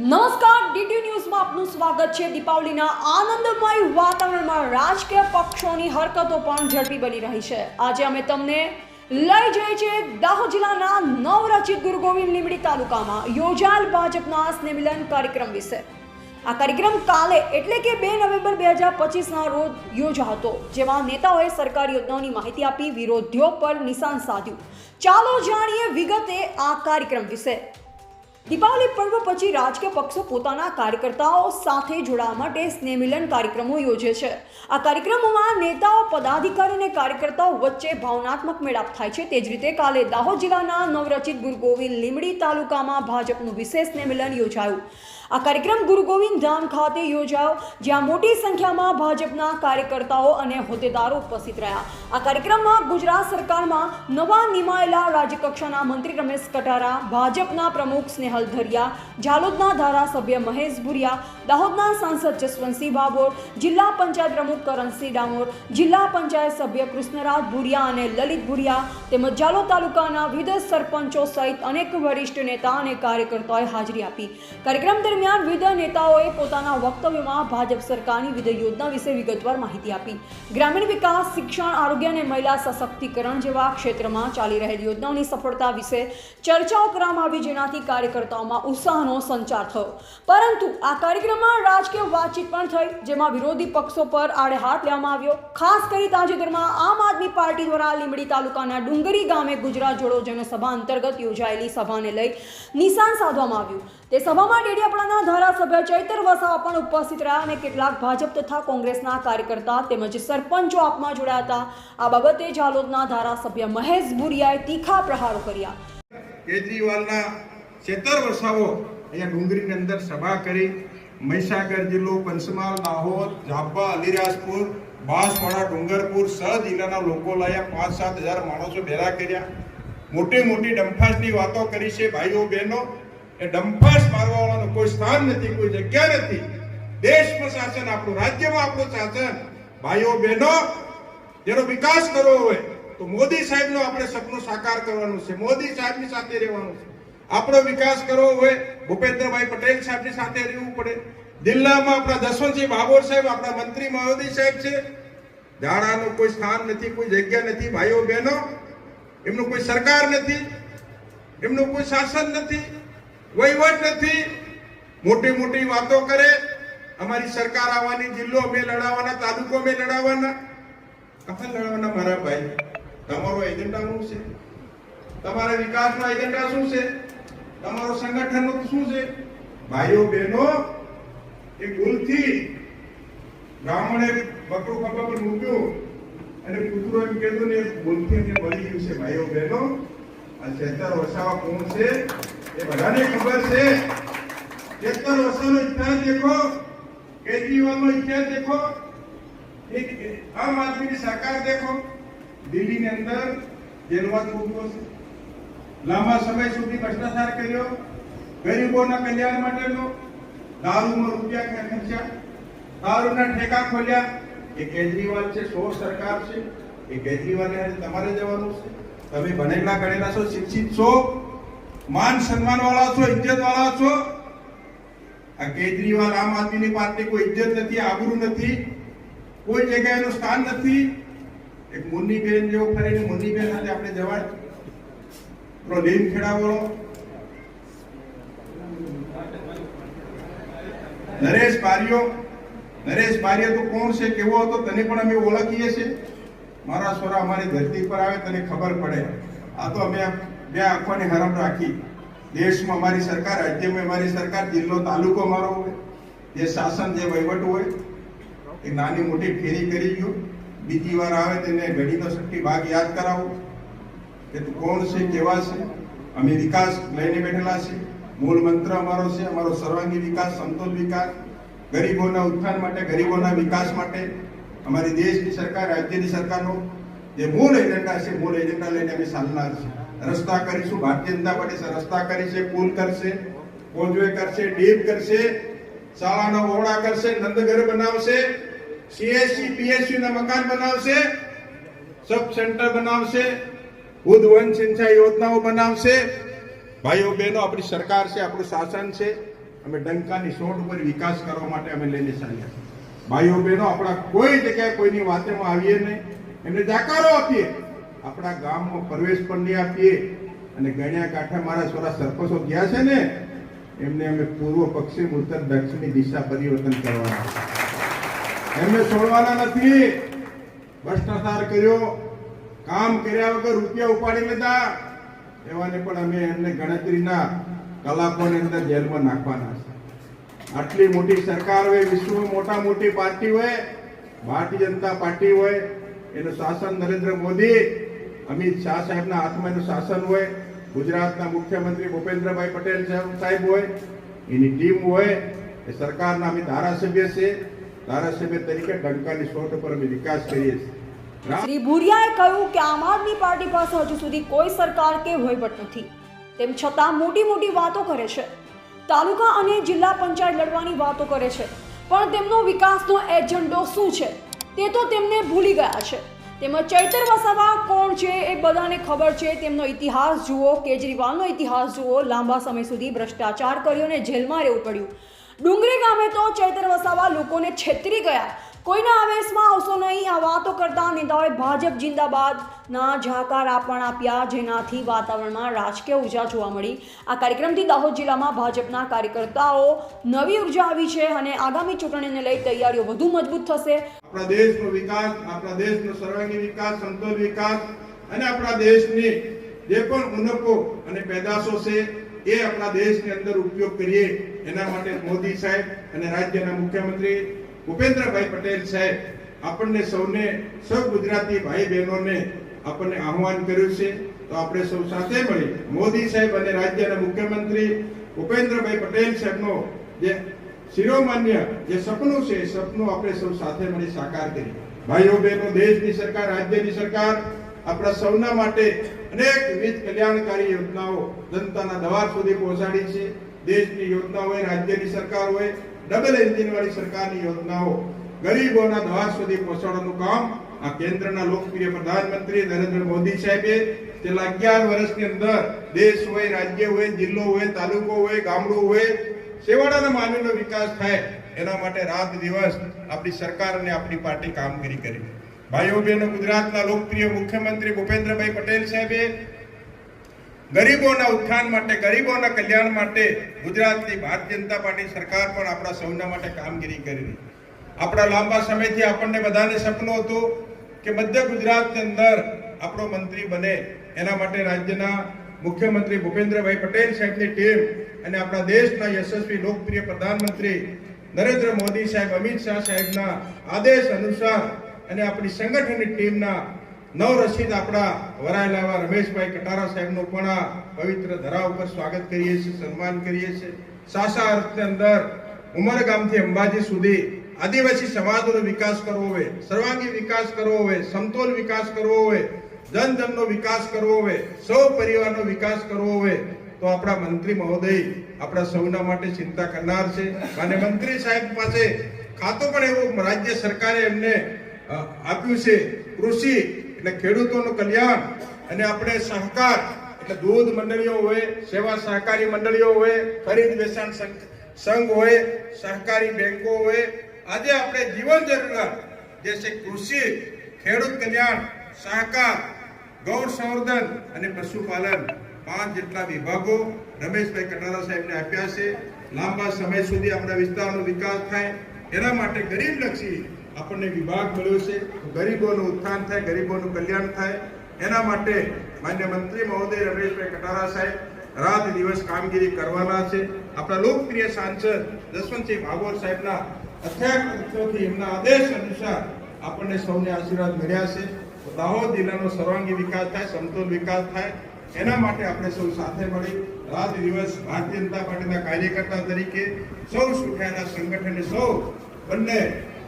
નમસ્કાર, ડીડી ન્યૂઝમાં આપનું સ્વાગત છે. દીપાવલીના આનંદમય વાતાવરણમાં રાજકીય પક્ષોની હરકતો પણ ઝડપી બની રહી છે. આજે અમે તમને લઈ જઈએ છીએ દાહોદ જિલ્લાના નવરચિત ગુરુ ગોવિંદ લીમડી તાલુકામાં. યોજાયેલ ભાજપના સ્નેહમિલન કાર્યક્રમ વિશે. આ કાર્યક્રમ કાલે એટલે કે બે નવેમ્બર બે હજાર પચીસના રોજ યોજાયો હતો જેમાં નેતાઓએ સરકારી યોજનાઓની માહિતી આપી, વિરોધીઓ પર નિશાન સાધ્યું. ચાલો જાણીએ વિગતે આ કાર્યક્રમ વિશે. દીપાવલી પર્વ પછી રાજકીય પક્ષો પોતાના કાર્યકર્તાઓ સાથે જોડાવા માટે સ્નેહમિલન કાર્યક્રમો યોજે છે. આ કાર્યક્રમોમાં નેતાઓ, પદાધિકારી અને કાર્યકર્તાઓ વચ્ચે ભાવનાત્મક મેળાપ થાય છે. તે જ રીતે કાલે દાહોદ જિલ્લાના નવરચિત ગુરુ ગોવિંદ લીમડી તાલુકામાં ભાજપનું વિશેષ સ્નેહમિલન યોજાયું. આ કાર્યક્રમ ગુરુ ગોવિંદ ધામ ખાતે યોજાયો, જ્યાં મોટી સંખ્યામાં ભાજપના કાર્યકર્તાઓ અને હોદ્દેદારો ઉપસ્થિત રહ્યા. આ કાર્યક્રમમાં ગુજરાત સરકારમાં નવા નિમાયેલા રાજ્યકક્ષાના મંત્રી રમેશ કટારા, ભાજપના પ્રમુખ સ્નેહલ ધરિયા ઝાલોદના ધારાસભ્ય મહેશ ભુરિયા, દાહોદના સાંસદ જસવંતસિંહ બાબોર, જિલ્લા પંચાયત પ્રમુખ કરણસિંહ ડામોર, જિલ્લા પંચાયત સભ્ય કૃષ્ણરાજ ભુરિયા અને લલિત ભુરિયા તેમજ જાલોદ તાલુકાના વિવિધ સરપંચો સહિત અનેક વરિષ્ઠ નેતા અને કાર્યકર્તાઓએ હાજરી આપી. કાર્યક્રમ દરમિયાન વિવિધ નેતાઓએ પોતાના વક્તવ્યમાં ભાજપ સરકારની વિવિધ યોજના વિશે વિગતવાર માહિતી આપી. ગ્રામીણ વિકાસ, શિક્ષણ, આરોગ્ય અને મહિલા સશક્તિકરણ જેવા ક્ષેત્રમાં ચાલી રહેલી યોજનાઓની સફળતા વિશે ચર્ચાઓ કરવામાં આવી, જેનાથી કાર્યકર્તાઓમાં ઉત્સાહનો સંચાર થયો. પરંતુ આ કાર્યક્રમમાં રાજકીય વાતચીત પણ થઈ, જેમાં વિરોધી પક્ષો પર આડે હાથ લેવામાં આવ્યો. ખાસ કરી તાજેતરમાં આમ આદમી પાર્ટી દ્વારા લીંબડી તાલુકાના ડુંગરી ગામે ગુજરાત જોડો જનસભા અંતર્ગત યોજાયેલી સભાને લઈ નિશાન સાધવામાં આવ્યું. તે સભામાં ડેડિયાપાડાના ધારાસભ્ય ચૈતર વસાવા પણ ઉપસ્થિત રહ્યા અને કેટલાક ભાજપ તથા કોંગ્રેસના કાર્યકર્તા તેમજ સરપંચો આપમાં જોડાયા હતા. આ બાબતે જાલોદના ધારાસભ્ય મહેશ ભુરિયાએ તીખા પ્રહારો કર્યા. કેજરીવાલના છેતર વસાવો અહીંયા ડુંગરીની અંદર સભા કરી, મહીસાગર જિલ્લો, પંચમહાલ, દાહોદ, ઝાપા, અલીરાજપુર, બાંસવાડા, ડુંગરપુર સ જિલ્લાના લોકો લાયા. પાંચ સાત હજાર માણસો ભેગા કર્યા. મોટી મોટી ડંફાસની વાતો કરી છે ભાઈઓ બહેનો. એ ડંફાસ મારવાવાળાનું કોઈ સ્થાન નથી, કોઈ જગ્યા નથી. દેશમાં શાસન, આપણું રાજ્યમાં આપણું શાસન. ભાઈઓ બહેનો જેનો વિકાસ કરવો હોય તો મોદી સાહેબનો આપણે સપનું સાકાર કરવાનું છે. મોદી સાહેબની સાથે રહેવાનું છે. આપણો વિકાસ કરવો હોય, ભૂપેન્દ્રભાઈ પટેલ સાહેબની સાથે રહેવું પડે. જિલ્લામાં આપણા જસવંતસિંહ ભાભોર સાહેબ, આપણા મંત્રી મહોદય સાહેબ છે. ઝાડાનું કોઈ સ્થાન નથી, કોઈ જગ્યા નથી, ભાઈઓ બહેનો. એમનું કોઈ સરકાર નથી, એમનું કોઈ શાસન નથી, વહીવટ નથી. મોટી મોટી વાતો કરે. અમારી સરકાર આવવાની, જિલ્લો અમે લડાવવાના, તાલુકો અમે લડાવવાના. કથા લડાવવાના મારા ભાઈ. તમારો એજન્ડા શું છે? તમારા વિકાસનો એજન્ડા શું છે? તમારો સંગઠનનું શું છે? ભાઈઓ, બહેનો, એ ભૂલથી બ્રાહ્મણે બકરું કપા પર મૂક્યું અને કૂતરો એમ કહેતો ને ભૂલથી એમને મળી ગયું છે, ભાઈઓ, બહેનો. આ ચેતર વસાવા કોણ છે? એ બધાને ખબર છે. ચેતર વસાવાનો ઇતિહાસ દેખો. કેજરીવાલનો ઇતિહાસ દેખો. એક આમ આદમીની સરકાર દેખો. દિલ્હીની અંદર જેલમાં છૂટ્યો છે. લાંબા સમય સુધી ભ્રષ્ટાચાર કર્યો. ગરીબોના કલ્યાણ માટેનો દારૂમાં રૂપિયા ખર્ચ્યા? દારૂના ઠેકા ખોલ્યા. એ કેજરીવાલ છે, સો સરકાર છે. એ કેજરીવાલને તમારે જવાનું છે. તમે ભણેલા ગણેલા છો, શિક્ષિત છો, માન સન્માન વાળા છો ઇજ્જત વાળા છો. આ કેજરીવાલ આમ આદમીની પાર્ટી કોઈ ઇજ્જત નથી, આબરૂ નથી, કોઈ જગ્યાએનું સ્થાન નથી. એક મુન્નીબેન જેવો ફરીને મુન્નીબેન સાથે આપણે જવાય પેલો લીમ ખેડાવાળો નરેશ પારિયો નરેશ પારિયો તો કોણ છે, કેવો હતો, તને પણ અમે ઓળખીએ છીએ. મારા સ્વરા અમારી ધરતી પર આવે, તને ખબર પડે. આ તો અમે બે આંખોની હરમ રાખી. દેશમાં અમારી સરકાર, રાજ્યમાં અમારી સરકાર, જિલ્લો, તાલુકો મારો હોય, જે શાસન, જે વહીવટ હોય, એ નાની મોટી ફેરી કરી ગયો. બીજી વાર આવે, તેને ઘડીનો શક્તિ ભાગ યાદ કરાવો. કે તું કોણ છે, કેવા છે? અમે વિકાસ લઈને બેઠેલા છે મૂળ મંત્ર અમારો છે, અમારો સર્વાંગી વિકાસ સમતોલ વિકાસ, ગરીબોના ઉત્થાન માટે, ગરીબોના વિકાસ માટે. અમારી દેશની સરકાર, રાજ્યની સરકારનો જે મૂળ એજન્ડા છે, મૂળ એજન્ડા લઈને અમે ચાલનાર છે રસ્તા કરીશું, ભારતીય જનતા પાર્ટી રસ્તા કરી છે પુલ કરશે, કોઝવે કરશે ડેમ કરશે, શાળાના ઓરડા કરશે, નંદઘર બનાવશે સીએસસી પીએસસી ના મકાન બનાવશે, સબ સેન્ટર બનાવશે બુદ્ધ વન સિંચાઈ યોજનાઓ બનાવશે. ભાઈઓ, બહેનો, આપણી સરકાર છે, આપણું શાસન છે. અમે ડંકાની સોટ ઉપર વિકાસ કરવા માટે અમે લઈને ચાલ્યા ભાઈઓ, બહેનો, આપણા કોઈ જગ્યાએ કોઈની વાતેમાં આવીએ નહીં. એમને જાકારો આપીએ. આપણા ગામમાં પ્રવેશ પણ નહીં આપીએ. અને ગણ્યા કાંઠા મારા સોરા સરપંચો ગયા છે ને, એમને અમે પૂર્વ પશ્ચિમ, ઉત્તર, દક્ષિણની દિશા પરિવર્તન કરવાના. એમને છોડવાના નથી. ભ્રષ્ટાચાર કર્યો. કામ કર્યા વગર રૂપિયા ઉપાડી લીધા. એવાને પણ અમે એમને ગણતરીના કલાકોની અંદર જેલમાં નાખવાના છે. આટલી મોટી સરકાર હોય, વિશ્વમાં મોટા મોટી પાર્ટી હોય, ભારતીય જનતા પાર્ટી હોય, એનું શાસન નરેન્દ્ર મોદી, અમિત શાહ સાહેબના હાથમાં એનું શાસન હોય, ગુજરાતના મુખ્યમંત્રી ભૂપેન્દ્રભાઈ પટેલ સાહેબ હોય, એની ટીમ હોય, એ સરકારના અમે ધારાસભ્ય છે. ધારાસભ્ય તરીકે ડંકાની સોટ ઉપર અમે વિકાસ કરીએ છીએ. શ્રી ભુરિયાએ કહ્યું કે આમ આદમી પાર્ટી પાસે હજુ સુધી કોઈ સરકાર કે વહીવટ નથી. તેમ છતાં મોટી મોટી વાતો કરે છે. તાલુકા અને જિલ્લા પંચાયત લડવાની વાતો કરે છે. પણ તેમનો વિકાસનો એજન્ડો શું છે? તે તો તેમને ભૂલી ગયા છે. તેમજ ચૈતર વસાવા કોણ છે એ બધાને ખબર છે. તેમનો ઇતિહાસ જુઓ, કેજરીવાલનો ઇતિહાસ જુઓ. લાંબા સમય સુધી ભ્રષ્ટાચાર કર્યો અને જેલમાં રહેવું પડ્યું. ડુંગરી ગામે તો ચૈતર વસાવા લોકોને છેતરી ગયા. કોઈના આવેશમાં આવશો નહીં, આ વાતો કરતા નેતાઓએ ભાજપ જિંદાબાદ ના જાકારા પણ આપ્યા, જેનાથી વાતાવરણમાં રાજકીય ઊર્જા જોવા મળી. આ કાર્યક્રમથી દાહોદ જિલ્લામાં ભાજપના કાર્યકર્તાઓ નવી ઊર્જા આવી છે અને આગામી ચૂંટણીને લઈ તૈયારીઓ વધુ મજબૂત થશે. આપણા દેશનો વિકાસ, આપણા દેશનો સર્વાંગી વિકાસ, સમતોલ વિકાસ અને આપણા દેશની જે પણ ઉણપો અને પેદાશો છે, એ આપણા દેશની અંદર ઉપયોગ કરીએ. એના માટે મોદી સાહેબ અને રાજ્યના મુખ્યમંત્રી ભૂપેન્દ્રભાઈ પટેલ સાહેબ, આપણને સૌને, સૌ ગુજરાતી ભાઈ બહેનોને આપણને આહવાન કર્યું છે. તો આપણે સૌ સાથે મળી મોદી સાહેબ અને રાજ્યના મુખ્યમંત્રી ભૂપેન્દ્રભાઈ પટેલ સાહેબનો જે શિરોમાન્ય જે સપનું છે, એ સપનું આપણે સૌ સાથે મળી સાકાર કરી. ભાઈઓ બહેનો દેશની સરકાર, રાજ્યની સરકાર, આપણા સૌના માટે અનેક વિવિધ કલ્યાણકારી યોજનાઓ જનતાના દવા સુધી પહોંચાડી છે. દેશની યોજના હોય, રાજ્યની સરકાર હોય ડબલ એન્જિન વાળી સરકારની યોજનાઓ ગરીબોના દ્વાર સુધી પહોંચાડવાનું કામ આ કેન્દ્રના લોકપ્રિય પ્રધાનમંત્રી નરેન્દ્ર મોદી સાહેબે છેલ્લા અગિયાર વર્ષની અંદર દેશ હોય, રાજ્ય હોય, જિલ્લો હોય, તાલુકો હોય, ગામડું હોય, છેવાડાના માનવીનો વિકાસ થાય, એના માટે રાત દિવસ આપણી સરકાર અને આપણી પાર્ટી કામગીરી કરી. ભાઈઓ બહેનો ગુજરાતના લોકપ્રિય મુખ્યમંત્રી ભૂપેન્દ્રભાઈ પટેલ સાહેબે ગરીબોના ઉત્થાન માટે, ગરીબોના કલ્યાણ માટે ગુજરાતની ભારતીય જનતા પાર્ટી સરકાર પણ આપણા સૌના માટે કામગીરી કરી રહી આપણા લાંબા સમયથી આપણને બધાને સપનું હતું કે મધ્ય ગુજરાતની અંદર આપણો મંત્રી બને. એના માટે રાજ્યના મુખ્યમંત્રી ભૂપેન્દ્રભાઈ પટેલ સાહેબની ટીમ અને આપણા દેશના યશસ્વી લોકપ્રિય પ્રધાનમંત્રી નરેન્દ્ર મોદી સાહેબ, અમિત શાહ સાહેબના આદેશ અનુસાર અને આપણી સંગઠનની ટીમના નવ રસીદ આપણા વરાયેલા એવા રમેશભાઈ કટારા સાહેબનું પણ આ પવિત્ર ધરા ઉપર સ્વાગત કરીએ છીએ, સન્માન કરીએ છીએ. સાસા અર્થની અંદર ઉમરગામથી અંબાજી સુધી આદિવાસી સમાજનો વિકાસ કરવો હોય, સર્વાંગી વિકાસ કરવો હોય, સમતોલ વિકાસ કરવો હોય જન જનનો વિકાસ કરવો હોય, સૌ પરિવારનો વિકાસ કરવો હોય, તો આપણા મંત્રી મહોદય આપણા સૌના માટે ચિંતા કરનાર છે. અને મંત્રી સાહેબ પાસે ખાતું પણ એવું રાજ્ય સરકારે એમને આપ્યું છે. કૃષિ એટલે ખેડૂતોનું કલ્યાણ અને આપણે સહકાર, એટલે દૂધ મંડળીઓ હોય, સેવા સહકારી મંડળીઓ હોય, ખરીદ વેચાણ સંઘ હોય, સહકારી બેંકો હોય, આજે આપણે જીવન જરૂરિયાત, જે છે કૃષિ, ખેડૂત કલ્યાણ, સહકાર ગૌર સંવર્ધન અને પશુપાલન, પાંચ જેટલા વિભાગો રમેશભાઈ કટારા સાહેબને આપ્યા છે. લાંબા સમય સુધી આપણા વિસ્તારનો વિકાસ થાય, એના માટે ગરીબલક્ષી આપણને વિભાગ મળ્યો છે, ગરીબોનું ઉત્થાન થાય, ગરીબોનું કલ્યાણ થાય. એના માટે માન્ય મંત્રી મહોદય રમેશભાઈ કટારા સાહેબ રાત દિવસ કામગીરી કરવાના છે. આપણા લોકપ્રિય સાંસદ જસવંતસિંહ ભાગવત સાહેબના અથાગ એમના આદેશ અનુસાર આપણને સૌને આશીર્વાદ મળ્યા છે. દાહોદ જિલ્લાનો સર્વાંગી વિકાસ થાય, સમતોલ વિકાસ થાય. એના માટે આપણે સૌ સાથે મળી રાત દિવસ ભારતીય જનતા પાર્ટીના કાર્યકર્તા તરીકે સૌ સુખાયેલા સંગઠને સૌ બંને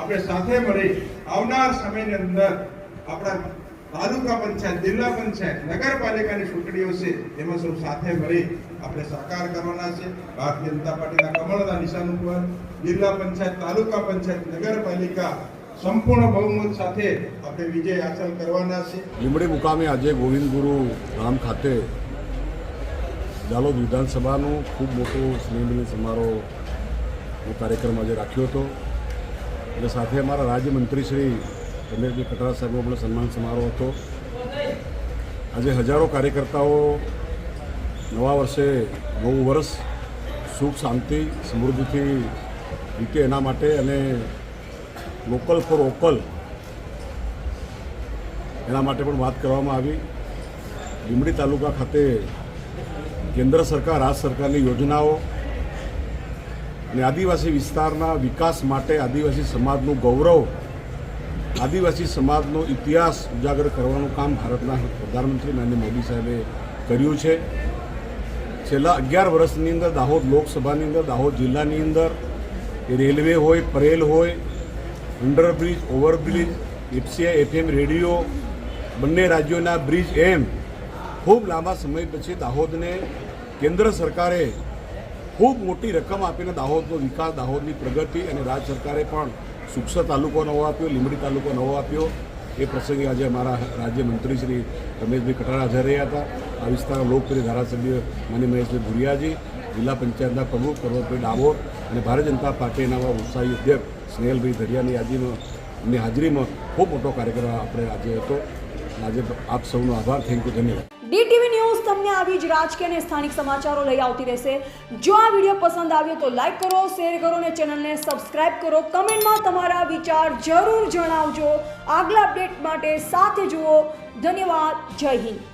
આપણે સાથે મળી આવનાર સમયની અંદર આપણા તાલુકા પંચાયત, જિલ્લા પંચાયત, નગરપાલિકાની ચૂંટણીઓ છે, એમાં સૌ સાથે મળી આપણે સાકાર કરવાના છે. ભારતીય જનતા પાર્ટીના કમળના નિશાન ઉપર જિલ્લા પંચાયત, તાલુકા પંચાયત, નગરપાલિકા સંપૂર્ણ બહુમત સાથે આપણે વિજય હાંસલ કરવાના છે. લીમડી મુકામે આજે ગોવિંદ ગુરુ ગામ ખાતે દાલોદ વિધાનસભાનું ખૂબ મોટો સ્નેહ સમારોહ કાર્યક્રમ આજે રાખ્યો હતો. એટલે સાથે અમારા રાજ્યમંત્રી શ્રી રમેશભાઈ કટરા સાહેબનો પણ સન્માન સમારોહ હતો. આજે હજારો કાર્યકર્તાઓ નવા વર્ષે નવું વર્ષ સુખ, શાંતિ, સમૃદ્ધિથી વીતે એના માટે અને લોકલ ફોર ઓકલ એના માટે પણ વાત કરવામાં આવી. લીંબડી તાલુકા ખાતે કેન્દ્ર સરકાર, રાજ્ય સરકારની યોજનાઓ અને આદિવાસી વિસ્તારના વિકાસ માટે આદિવાસી સમાજનું ગૌરવ, આદિવાસી સમાજનો ઇતિહાસ ઉજાગર કરવાનું કામ ભારતના પ્રધાનમંત્રી નરેન્દ્ર મોદી સાહેબે કર્યું છે. છેલ્લા અગિયાર વર્ષની અંદર દાહોદ લોકસભાની અંદર, દાહોદ જિલ્લાની અંદર રેલવે હોય, પરેલ હોય, underbridge, overbridge, FCI, FM radio, બંને રાજ્યોના બ્રિજ એમ ખૂબ લાંબા સમય પછી દાહોદને કેન્દ્ર સરકારે ખૂબ મોટી રકમ આપીને દાહોદનો વિકાસ, દાહોદની પ્રગતિ અને રાજ્ય સરકારે પણ સુક્ષ તાલુકો નવો આપ્યો, લીંબડી તાલુકો નવો આપ્યો. એ પ્રસંગે આજે અમારા રાજ્યમંત્રી શ્રી રમેશભાઈ કટારા હાજર રહ્યા હતા. આ વિસ્તારના લોકપ્રિય ધારાસભ્ય માની મહેશભાઈ ભુરિયાજી, જિલ્લા પંચાયતના પ્રમુખ પર્વતભાઈ ડામોર અને ભારતીય જનતા પાર્ટીના ઉત્સાહી અધ્યક્ષ સ્નેહલભાઈ ધરિયાની યાદીમાં હાજરીમાં ખૂબ મોટો કાર્યક્રમ આપણે આજે હતો. આજે આપ સૌનો આભાર. થેન્ક યુ ધન્યવાદ. ડીટીવી ન્યૂઝ તમને આવી જ રાજકીય અને સ્થાનિક સમાચારો લઈ આવતી રહેશે. જો આ વીડિયો પસંદ આવ્યો તો લાઈક કરો, શેર કરો અને ચેનલને સબસ્ક્રાઇબ કરો. કમેન્ટમાં તમારા વિચાર જરૂર જણાવજો. આગલા અપડેટ માટે સાથે જુઓ. ધન્યવાદ. જય હિન્દ.